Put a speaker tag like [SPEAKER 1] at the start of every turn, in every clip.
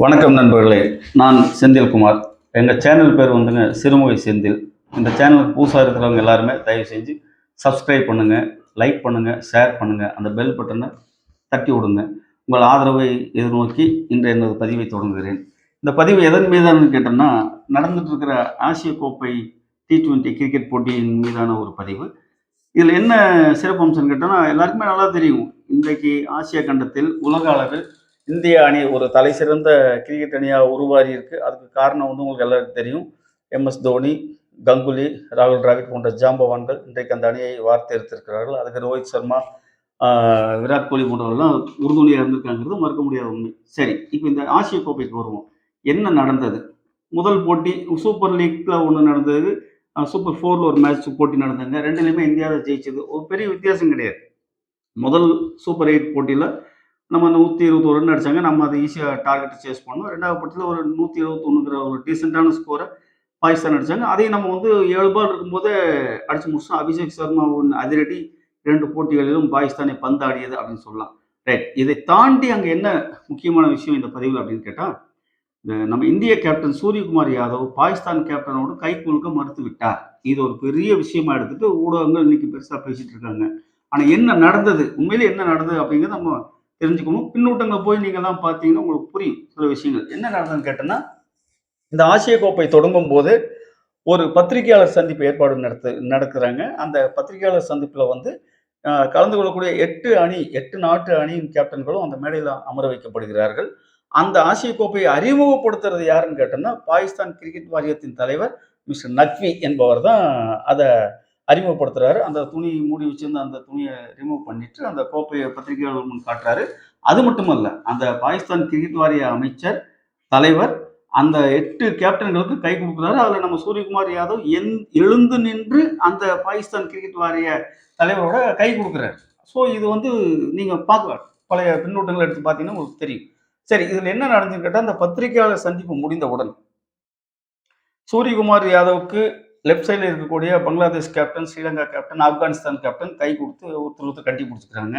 [SPEAKER 1] வணக்கம் நண்பர்களே நான் செந்தில்குமார் எங்கள் சேனல் பேர் வந்துங்க சிறுமுகை செந்தில். இந்த சேனலுக்கு புதுசாக இருக்கிறவங்க எல்லாருமே தயவு செஞ்சு சப்ஸ்கிரைப் பண்ணுங்கள் லைக் பண்ணுங்கள் ஷேர் பண்ணுங்கள் அந்த பெல் பட்டனை தட்டி விடுங்க. உங்கள் ஆதரவை எதிர்நோக்கி இன்று எனது பதிவை தொடங்குகிறேன். இந்த பதிவு எதன் மீதானு கேட்டோம்னா நடந்துட்டு இருக்கிற ஆசிய கோப்பை டி டுவெண்ட்டி கிரிக்கெட் போட்டியின் மீதான ஒரு பதிவு. இதில் என்ன சிறப்பம்சம்னு கேட்டோம்னா எல்லாருக்குமே நல்லா தெரியும். இன்றைக்கு ஆசிய கண்டத்தில் உலக அளவில் இந்திய அணி ஒரு தலை சிறந்த கிரிக்கெட் அணியாக உருவாகி இருக்கு அதுக்கு காரணம் வந்து உங்களுக்கு எல்லாருக்கும் தெரியும். எம்எஸ் தோனி கங்குலி ராகுல் டிராவிட் போன்ற ஜாம்பவான்கள் இன்றைக்கு அந்த அணியை வார்த்தெடுத்திருக்கிறார்கள் அதுக்கு ரோஹித் சர்மா விராட் கோலி போன்றவர்கள்லாம் உறுதுணையாக இருந்திருக்காங்கிறது மறுக்க முடியாத உண்மை. சரி இப்போ இந்த ஆசிய கோப்பைக்கு வருவோம். என்ன நடந்தது? முதல் போட்டி சூப்பர் லீக்ல ஒன்று நடந்தது. சூப்பர் ஃபோரில் ஒரு மேட்ச் போட்டி நடந்தாங்க ரெண்டுலேயுமே இந்தியாவில் ஜெயிச்சது. ஒரு பெரிய வித்தியாசம் கிடையாது. முதல் சூப்பர் எயிட் போட்டியில் நம்ம நூற்றி இருபத்தோரு ரன் அடிச்சாங்க நம்ம அதை ஈஸியாக டார்கெட்டை சேஸ் பண்ணோம். ரெண்டாவது பட்சத்தில் ஒரு நூற்றி இருபத்தொன்னுங்கிற ஒரு டீசெண்டான ஸ்கோரை பாகிஸ்தான் அடித்தாங்க அதையும் நம்ம வந்து ஏழு பால் இருக்கும்போதே அடிச்சு முடிச்சோம் அபிஷேக் சர்மா ஒன்று அதிரடி இரண்டு போட்டிகளிலும் பாகிஸ்தானை பந்தாடியது அப்படின்னு சொல்லலாம். ரைட் இதை தாண்டி அங்கே என்ன முக்கியமான விஷயம் இந்த பதிவில் அப்படின்னு கேட்டால் நம்ம இந்திய கேப்டன் சூரியகுமார் யாதவ் பாகிஸ்தான் கேப்டனோடு கை குலுக்க மறுத்து விட்டார். இது ஒரு பெரிய விஷயமா எடுத்துட்டு ஊடகங்கள் இன்னைக்கு பெருசாக பேசிட்டு இருக்காங்க. ஆனால் என்ன நடந்தது? உண்மையிலே என்ன நடந்தது அப்படிங்கிறது நம்ம தெரிஞ்சுக்கணும். பின்னூட்டங்களை போய் நீங்கள்லாம் பார்த்தீங்கன்னா உங்களுக்கு புரியும் சில விஷயங்கள். என்ன நடந்ததுன்னு கேட்டோன்னா இந்த ஆசிய கோப்பை தொடங்கும் போது ஒரு பத்திரிகையாளர் சந்திப்பு ஏற்பாடு நடத்து நடக்கிறாங்க. அந்த பத்திரிகையாளர் சந்திப்பில் வந்து கலந்து கொள்ளக்கூடிய எட்டு அணி எட்டு நாட்டு அணியின் கேப்டன்களும் அந்த மேடையில் அமர வைக்கப்படுகிறார்கள். அந்த ஆசிய கோப்பையை அறிமுகப்படுத்துறது யாருன்னு கேட்டோம்னா பாகிஸ்தான் கிரிக்கெட் வாரியத்தின் தலைவர் மிஸ்டர் நக்வி என்பவர் தான். அதை அறிமுகப்படுத்துறாரு. அந்த துணி மூடி வச்சிருந்த அந்த துணியை ரிமூவ் பண்ணிட்டு அந்த கோப்பையை பத்திரிகையாளர் முன் காட்டுறாரு. அது மட்டுமல்ல அந்த பாகிஸ்தான் கிரிக்கெட் வாரிய அமைச்சர் தலைவர் அந்த எட்டு கேப்டன்களுக்கு கை கொடுக்குறாரு. அதில் நம்ம சூரியகுமார் யாதவ் எந் எழுந்து நின்று அந்த பாகிஸ்தான் கிரிக்கெட் வாரிய தலைவரோட கை கொடுக்குறாரு. ஸோ இது வந்து நீங்கள் பார்க்கலாம் பழைய பின்னூட்டங்கள் எடுத்து பார்த்தீங்கன்னா உங்களுக்கு தெரியும். சரி இதில் என்ன நடந்துன்னு கேட்டால் அந்த பத்திரிகையாளர் சந்திப்பு முடிந்தவுடன் சூரியகுமார் யாதவுக்கு லெஃப்ட் சைடில் இருக்கக்கூடிய Bangladesh captain Sri Lanka captain Afghanistan captain கை கொடுத்து ஒருத்தர் ஒருத்தர் கட்டி பிடிச்சிக்கிறாங்க.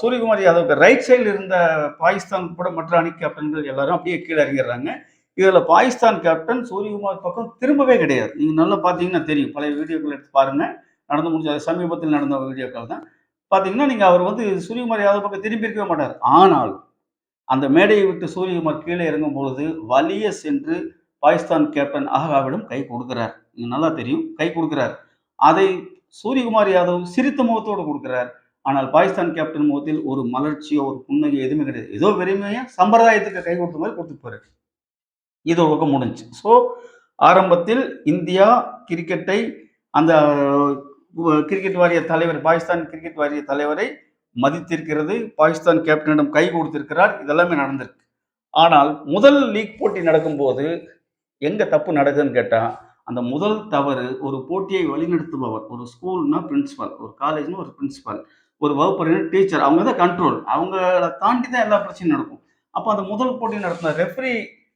[SPEAKER 1] சூரியகுமார் யாதவுக்கு ரைட் சைடில் இருந்த பாகிஸ்தான் கூட மற்ற அணி கேப்டன்கள் எல்லாரும் அப்படியே கீழே இறங்கிடுறாங்க. இதில் பாகிஸ்தான் கேப்டன் சூரியகுமார் பக்கம் திரும்பவே கிடையாது. நீங்கள் நல்லா பார்த்தீங்கன்னா தெரியும். பழைய வீடியோக்கள் எடுத்து பாருங்கள் நடந்து முடிஞ்ச சமீபத்தில் நடந்த வீடியோக்கள் தான். பார்த்தீங்கன்னா நீங்கள் அவர் வந்து சூரியகுமார் யாதவ் பக்கம் திரும்பி இருக்கவே மாட்டார். ஆனால் அந்த மேடையை விட்டு சூரியகுமார் கீழே இறங்கும் பொழுது வலிய சென்று பாகிஸ்தான் கேப்டன் ஆகாவிடம் கை கொடுக்கிறார். நல்லா தெரியும். கை கொடுக்கிறார். அதை சூரியகுமார் யாதவ் சிரித்த முகத்தோடு கொடுக்கிறார். ஆனால் பாகிஸ்தான் கேப்டன் முகத்தில் ஒரு மலர்ச்சியோ ஒரு புன்னகை எதுவுமே கிடையாது. ஏதோ வெறுமையா சம்பிரதாயத்துக்கு கை கொடுத்த மாதிரி கொடுத்துட்டு போறாரு. இது ஒரு பக்கம் முடிஞ்சு ஸோ ஆரம்பத்தில் இந்தியா கிரிக்கெட்டை அந்த கிரிக்கெட் வாரிய தலைவர் பாகிஸ்தான் கிரிக்கெட் வாரிய தலைவரை மதித்திருக்கிறது. பாகிஸ்தான் கேப்டனிடம் கை கொடுத்திருக்கிறார். இதெல்லாமே நடந்திருக்கு. ஆனால் முதல் லீக் போட்டி நடக்கும்போது எங்கே தப்பு நடக்குதுன்னு கேட்டால் அந்த முதல் தவறு ஒரு போட்டியை வழிநடத்துபவர் ஒரு ஸ்கூல்னா பிரின்சிபால் ஒரு காலேஜ்னா ஒரு பிரின்சிபால் ஒரு வகுப்பறிஞர் டீச்சர் அவங்க தான் கண்ட்ரோல் அவங்கள தாண்டி தான் எல்லா பிரச்சனையும் நடக்கும். அப்போ அந்த முதல் போட்டி நடத்தின ரெஃப்ரி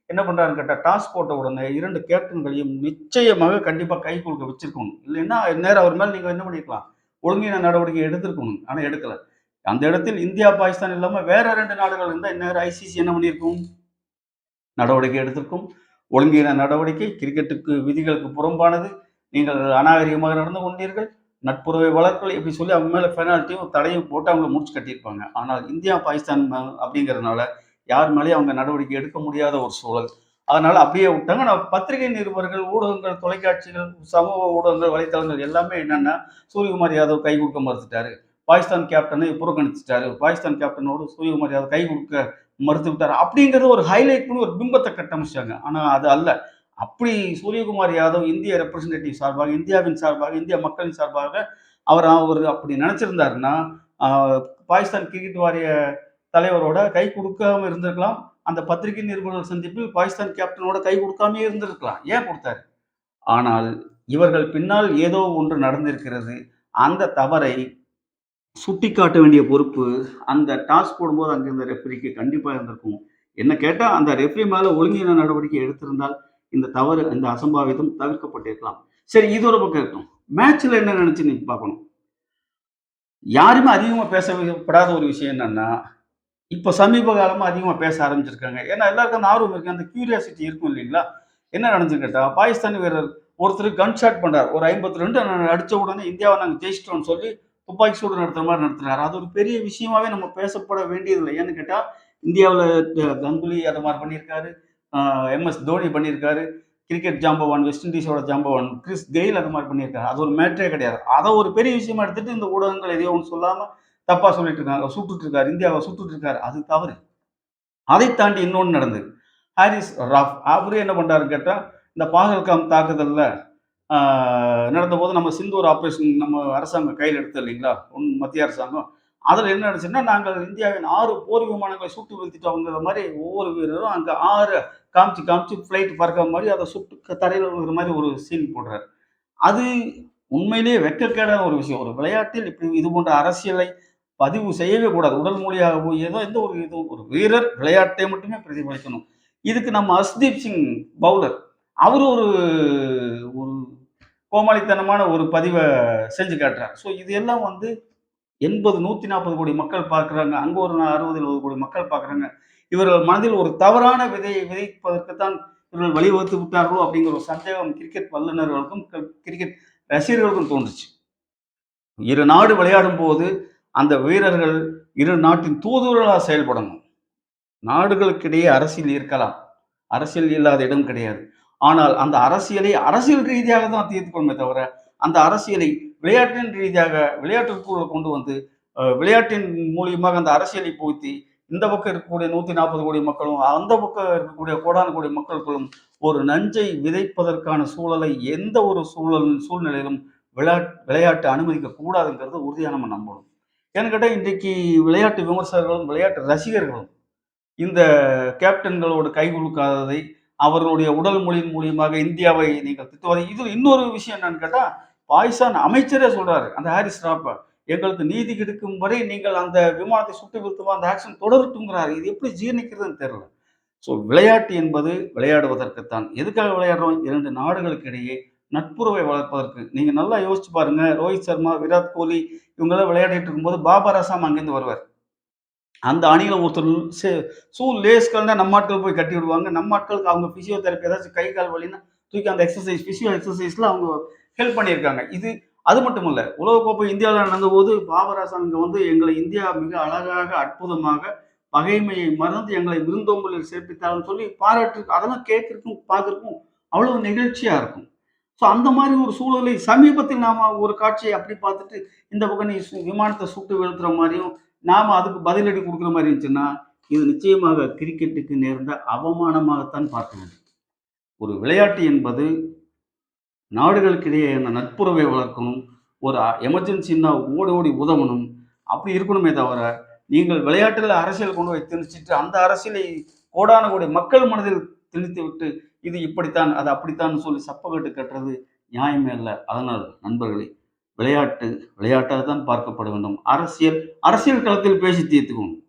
[SPEAKER 1] என்ன பண்ணுறாருன்னு கேட்டால் டாஸ் போட்ட உடனே இரண்டு கேப்டன்களையும் நிச்சயமாக கண்டிப்பாக கை கொடுக்க வச்சிருக்கணும். இல்லைன்னா நேரம் அவர் மேலே நீங்கள் என்ன பண்ணிருக்கலாம்? ஒழுங்கின நடவடிக்கை எடுத்திருக்கணும். ஆனால் எடுக்கலை. அந்த இடத்தில் இந்தியா பாகிஸ்தான் இல்லாமல் வேற ரெண்டு நாடுகள் இருந்தால் இந்நேரம் ஐசிசி என்ன பண்ணியிருக்கும் நடவடிக்கை எடுத்திருக்கும். ஒழுங்கின நடவடிக்கை கிரிக்கெட்டுக்கு விதிகளுக்கு புறம்பானது நீங்கள் அநாகரிகமாக நடந்து கொண்டீர்கள் நட்புறவை வளர்க்கலை இப்படி சொல்லி அவங்க மேலே பெனால்ட்டியும் தடையும் போட்டு அவங்கள முடிச்சு கட்டியிருப்பாங்க. ஆனால் இந்தியா பாகிஸ்தான் அப்படிங்கிறதுனால யார் மேலேயும் அவங்க நடவடிக்கை எடுக்க முடியாத ஒரு சூழல். அதனால் அப்படியே விட்டாங்க. நான் பத்திரிகை நிருபர்கள் ஊடகங்கள் தொலைக்காட்சிகள் சமூக ஊடகங்கள் வலைத்தளங்கள் எல்லாமே என்னென்னா சூரியகுமார் யாதவ் கை கொடுக்க மறுத்துட்டாரு. பாகிஸ்தான் கேப்டனை புறக்கணிச்சிட்டாரு. பாகிஸ்தான் கேப்டனோடு சூரியகுமார் கை கொடுக்க மறுத்து விட்டார் அப்படிங்கிறது ஒரு ஹைலைட் பண்ணி ஒரு பிம்பத்தை கட்டமைச்சாங்க. ஆனால் அது அல்ல. அப்படி சூரியகுமார் யாதவ் இந்திய ரெப்ரசன்டேட்டிவ் சார்பாக இந்தியாவின் சார்பாக இந்திய மக்களின் சார்பாக அவர் அவர் அப்படி நினச்சிருந்தாருன்னா பாகிஸ்தான் கிரிக்கெட் வாரிய தலைவரோட கை கொடுக்காம இருந்திருக்கலாம். அந்த பத்திரிகை நிருபர்கள் சந்திப்பில் பாகிஸ்தான் கேப்டனோட கை கொடுக்காம இருந்திருக்கலாம். ஏன் கொடுத்தாரு? ஆனால் இவர்கள் பின்னால் ஏதோ ஒன்று நடந்திருக்கிறது. அந்த தவறை சுட்டிக்காட்ட வேண்டிய பொறுப்பு அந்த டாஸ் போடும்போது அங்கே இருந்த ரெஃபரிக்கு கண்டிப்பாக இருந்திருக்கும். என்ன கேட்டால் அந்த ரெஃபரி மேலே ஒழுங்கின நடவடிக்கை எடுத்திருந்தால் இந்த தவறு இந்த அசம்பாவிதம் தவிர்க்கப்பட்டிருக்கலாம். சரி இது ஒரு பக்கம் இருக்கட்டும். மேட்ச்சில் என்ன நினச்சி நீங்கள் பார்க்கணும்? யாருமே அதிகமாக பேசப்படாத ஒரு விஷயம் என்னன்னா இப்போ சமீப காலமாக அதிகமாக பேச ஆரம்பிச்சிருக்காங்க. ஏன்னா எல்லாருக்கும் அந்த ஆர்வம் இருக்குது அந்த கியூரியாசிட்டி இருக்கும் இல்லைங்களா? என்ன நடந்துச்சுன்னு கேட்டால் பாகிஸ்தான் வீரர் ஒருத்தர் கன் ஷாட் பண்ணுறார் ஒரு ஐம்பத்தி ரெண்டு அடித்த உடனே இந்தியாவை நாங்கள் ஜெயிச்சிட்டோம்னு சொல்லி துப்பாக்கி சூடு நடத்துற மாதிரி நடத்துனாரு. அது ஒரு பெரிய விஷயமாவே நம்ம பேசப்பட வேண்டியதில்லை ஏன்னு கேட்டால் இந்தியாவில் கங்குலி அது மாதிரி பண்ணியிருக்காரு. M S. தோனி பண்ணியிருக்காரு. கிரிக்கெட் ஜாம்பவான் வெஸ்ட் இண்டீஸோட ஜாம்பவான் கிறிஸ் கெயில் அது மாதிரி பண்ணியிருக்காரு. அது ஒரு மேட்டரே கிடையாது. அதை ஒரு பெரிய விஷயமா எடுத்துட்டு இந்த ஊடகங்கள் எதையோ ஒன்று சொல்லாமல் தப்பாக சொல்லிட்டு இருக்காங்க. சுட்டுட்டு இருக்காரு. இந்தியாவை சுட்டுட்டு இருக்காரு. அது தவறு. அதை தாண்டி இன்னொன்று நடந்தது. ஹாரிஸ் ராஃப் அவரே என்ன பண்ணுறாருன்னு கேட்டால் இந்த பாகல்காம் தாக்குதலில் நடந்தபோது நம்ம சிந்தூர் ஆப்ரேஷன் நம்ம அரசாங்கம் கையில் எடுத்தது இல்லைங்களா? ஒன் மத்திய அரசாங்கம். அதில் என்ன நடந்துச்சுன்னா, நாங்கள் இந்தியாவின் ஆறு போர் விமானங்களை சுட்டு வீழ்த்திட்டோங்கிற மாதிரி ஒவ்வொரு வீரரும் அங்கே ஆறு காமிச்சு, காமிச்சு ஃப்ளைட் பறக்கிற மாதிரி அதை சுட்டு தரையில் விழுகிற மாதிரி ஒரு சீன் போடுறாரு. அது உண்மையிலேயே வெக்கக்கேடான ஒரு விஷயம். ஒரு விளையாட்டில் இப்படி இது போன்ற அரசியலை பதிவு செய்யவே கூடாது. உடல் மொழியாகவோ ஏதோ எந்த ஒரு இது ஒரு வீரர் விளையாட்டை மட்டுமே பிரதிபலிக்கணும். இதுக்கு நம்ம அஸ்தீப் சிங் பவுலர் அவர் ஒரு கோமாளித்தனமான ஒரு பதிவை செஞ்சு காட்டுறார். ஸோ இது எல்லாம் வந்து 80, 140 கோடி மக்கள் பார்க்குறாங்க. அங்கே ஒரு 60, 70 கோடி மக்கள் பார்க்குறாங்க. இவர்கள் மனதில் ஒரு தவறான விதையை விதைப்பதற்கு தான் இவர்கள் வழிவகுத்து விட்டார்களோ அப்படிங்கிற ஒரு சந்தேகம் கிரிக்கெட் வல்லுநர்களுக்கும், கிரிக்கெட் ரசிகர்களுக்கும் தோன்றுச்சு. இரு நாடு விளையாடும்போது அந்த வீரர்கள் இரு நாட்டின் தூதுவர்களாக செயல்படணும். நாடுகளுக்கிடையே அரசியல் இருக்கலாம். அரசியல் இல்லாத இடம் கிடையாது. ஆனால் அந்த அரசியலை அரசியல் ரீதியாக தான் தீர்த்துக்கணுமே தவிர, அந்த அரசியலை விளையாட்டின் ரீதியாக விளையாட்டிற்குள்ள கொண்டு வந்து, விளையாட்டின் மூலியமாக அந்த அரசியலை போய்த்தி இந்த பக்கம் இருக்கக்கூடிய 140 கோடி மக்களும், அந்த பக்கம் இருக்கக்கூடிய கோடான கோடி மக்களுக்குள்ளும் ஒரு நஞ்சை விதைப்பதற்கான சூழலை எந்த ஒரு சூழல் சூழ்நிலையிலும் விளையாட் விளையாட்டு அனுமதிக்க கூடாதுங்கிறது உறுதியாக நம்ம நம்பணும். ஏன்னு கேட்டால் இன்றைக்கு விளையாட்டு விமர்சகர்களும், விளையாட்டு ரசிகர்களும் இந்த கேப்டன்களோடு கைகுலுக்காததை, அவர்களுடைய உடல் மொழியின் மூலியமாக இந்தியாவை நீங்கள் திட்டுவதை இது இன்னொரு விஷயம் என்னன்னு கேட்டால் பாகிஸ்தான் அமைச்சரே சொல்றாரு. அந்த ஹாரிஸ் ராப்ப எங்களுக்கு நீதி கிடைக்கும் வரை நீங்கள் அந்த விமானத்தை சுட்டு வீழ்த்துமா அந்த ஆக்ஷன் தொடரட்டுங்கிறாரு இது எப்படி ஜீரணிக்கிறதுன்னு தெரியல. ஸோ விளையாட்டு என்பது விளையாடுவதற்குத்தான். எதுக்காக விளையாடுறோம்? இரண்டு நாடுகளுக்கு இடையே நட்புறவை வளர்ப்பதற்கு. நீங்கள் நல்லா யோசிச்சு பாருங்க. ரோஹித் சர்மா, விராட் கோலி இவங்கெல்லாம் விளையாடிட்டு இருக்கும்போது பாபா ரசாம் அங்கேருந்து வருவார். அந்த அணியில் ஒருத்தர் சே ஷூ லேஸ்கள் தான் நம்ம ஆட்கள் போய் கட்டி விடுவாங்க. நம்ம ஆட்களுக்கு அவங்க ஃபிசியோதெரப்பி ஏதாச்சும் கை, கால் வலின்னா தூக்கி அந்த எக்ஸசைஸ் ஃபிசியோ எக்ஸசைஸில் அவங்க ஹெல்ப் பண்ணியிருக்காங்க. இது அது மட்டும் இல்லை உலகக்கோப்பை இந்தியாவில் நடந்தபோது பாபர் இங்கே வந்து எங்களை இந்தியா மிக அழகாக, அற்புதமாக பகைமையை மறந்து எங்களை விருந்தோம்பலில் சேர்ப்பித்தாலும் சொல்லி பாராட்டு அதெல்லாம் கேட்கறதுக்கும், பார்க்கறதுக்கும் அவ்வளவு நிகழ்ச்சியாக இருக்கும். ஸோ அந்த மாதிரி ஒரு சூழலை சமீபத்தில் நாம் ஒரு காட்சியை அப்படி பார்த்துட்டு, இந்த பக்கம் நீ சு சுட்டு வீழ்த்துற மாதிரியும் நாம் அதுக்கு பதிலடி கொடுக்குற மாதிரி இருந்துச்சுன்னா, இது நிச்சயமாக கிரிக்கெட்டுக்கு நேர்ந்த அவமானமாகத்தான் பார்க்க வேண்டும். ஒரு விளையாட்டு என்பது நாடுகளுக்கிடையேயான நட்புறவை வளர்க்கணும். ஒரு எமர்ஜென்சின்னா ஓடி ஓடி உதவணும். அப்படி இருக்கணுமே தவிர, நீங்கள் விளையாட்டில் அரசியல் கொண்டு போய் திணிச்சிட்டு அந்த அரசியலை கோடான கோடி மக்கள் மனதில் திணித்து விட்டு இது இப்படித்தான், அது அப்படித்தான் சொல்லி சப்பகட்டு கட்டுறது நியாயமே இல்லை அதனால் நண்பர்களே, விளையாட்டு விளையாட்டாக தான் பார்க்கப்பட வேண்டும். அரசியல் அரசியல் களத்தில் பேசி தீர்த்துக்கணும்.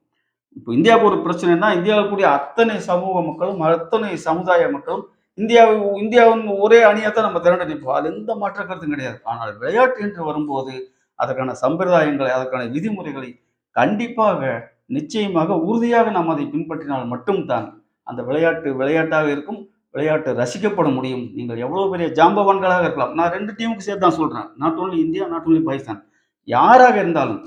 [SPEAKER 1] இப்போ இந்தியாவுக்கு ஒரு பிரச்சனைனா இந்தியாவில் கூடிய அத்தனை சமூக மக்களும், அத்தனை சமுதாய மக்களும் இந்தியாவை இந்தியாவின் ஒரே அணியாக தான் நம்ம திரண்டு நிற்போம். அது எந்த மாற்ற கருத்தும் கிடையாது. ஆனால் விளையாட்டு என்று வரும்போது, அதற்கான சம்பிரதாயங்களை, அதற்கான விதிமுறைகளை கண்டிப்பாக, நிச்சயமாக, உறுதியாக நாம் அதை பின்பற்றினால் மட்டும் தான், அந்த விளையாட்டு விளையாட்டாக இருக்கும். விளையாட்டு ரசிக்கப்பட முடியும். நீங்கள் எவ்வளோ பெரிய ஜாம்பவான்களாக இருக்கலாம். நான் ரெண்டு டீமுக்கு சேர்த்து தான் சொல்கிறேன் not only India, not only Pakistan. யாராக இருந்தாலும்,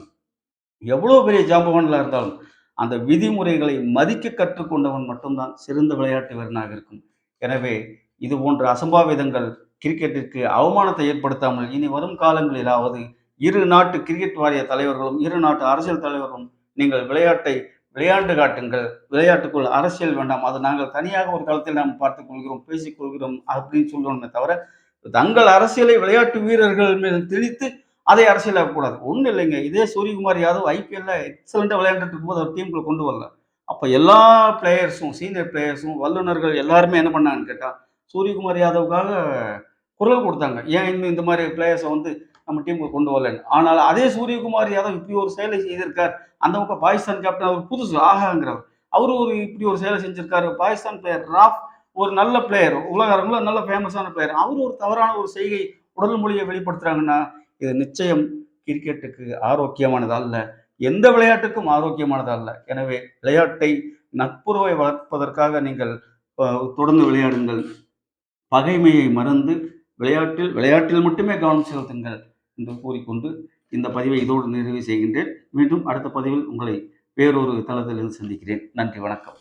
[SPEAKER 1] எவ்வளோ பெரிய ஜாம்பவான்களாக இருந்தாலும், அந்த விதிமுறைகளை மதிக்க கற்றுக்கொண்டவன் மட்டும்தான் சிறந்த விளையாட்டு வீரனாக இருக்கும். எனவே, இது போன்ற அசம்பாவிதங்கள் கிரிக்கெட்டிற்கு அவமானத்தை ஏற்படுத்தாமல், இனி வரும் காலங்களிலாவது இரு நாட்டு கிரிக்கெட் வாரிய தலைவர்களும், இரு நாட்டு அரசியல் தலைவர்களும், நீங்கள் விளையாட்டை விளையாண்டு காட்டுங்கள். விளையாட்டுக்குள் அரசியல் வேண்டாம். அது நாங்கள் தனியாக ஒரு காலத்தில் நாம் பார்த்துக் கொள்கிறோம், பேசிக் கொள்கிறோம் அப்படின்னு சொல்லணுமே தவிர, தங்கள் அரசியலை விளையாட்டு வீரர்கள் மீது திணித்து, அதை அரசியலாக்கக்கூடாது. ஒன்றும் இல்லைங்க. இதே சூரியகுமார் யாதவ் ஐபிஎல்ல எக்ஸலண்டாக விளையாண்டுட்டு இருக்கும்போது அவர் டீமுக்குள்ள கொண்டு வரல. அப்போ எல்லா பிளேயர்ஸும், சீனியர் பிளேயர்ஸும், வல்லுநர்கள் எல்லாருமே என்ன பண்ணாங்கன்னு கேட்டால் சூரியகுமார் யாதவுக்காக குரல் கொடுத்தாங்க ஏன் இன்னும் இந்த மாதிரி பிளேயர்ஸை வந்து நம்ம டீமுக்கு கொண்டு வரலன்னு. ஆனால் அதே சூரியகுமார் யாதவ் இப்படி ஒரு செயலை செய்திருக்கார். அந்த பக்கம் பாகிஸ்தான் கேப்டன் அவர் புதுசு ஆஹாங்கிறவர். அவரு ஒரு இப்படி ஒரு செயலை செஞ்சிருக்காரு. பாகிஸ்தான் பிளேயர் ராஃப் ஒரு நல்ல பிளேயர். உலக அரங்குல நல்ல ஃபேமஸான பிளேயர். அவர் ஒரு தவறான ஒரு செய்கை, உடல் மொழியை வெளிப்படுத்துறாங்கன்னா, இது நிச்சயம் கிரிக்கெட்டுக்கு ஆரோக்கியமானது அல்ல. எந்த விளையாட்டுக்கும் ஆரோக்கியமானது அல்ல எனவே விளையாட்டை நட்புறவை வளர்ப்பதற்காக நீங்கள் தொடர்ந்து விளையாடுங்கள் பகைமையை மறந்து விளையாட்டில் விளையாட்டில் மட்டுமே கவனம் செலுத்துங்கள் என்று கூறிக்கொண்டு இந்த பதிவை இதோடு நிறைவு செய்கின்றேன். மீண்டும் அடுத்த பதிவில் உங்களை வேறொரு தளத்திலிருந்து சந்திக்கிறேன். நன்றி வணக்கம்.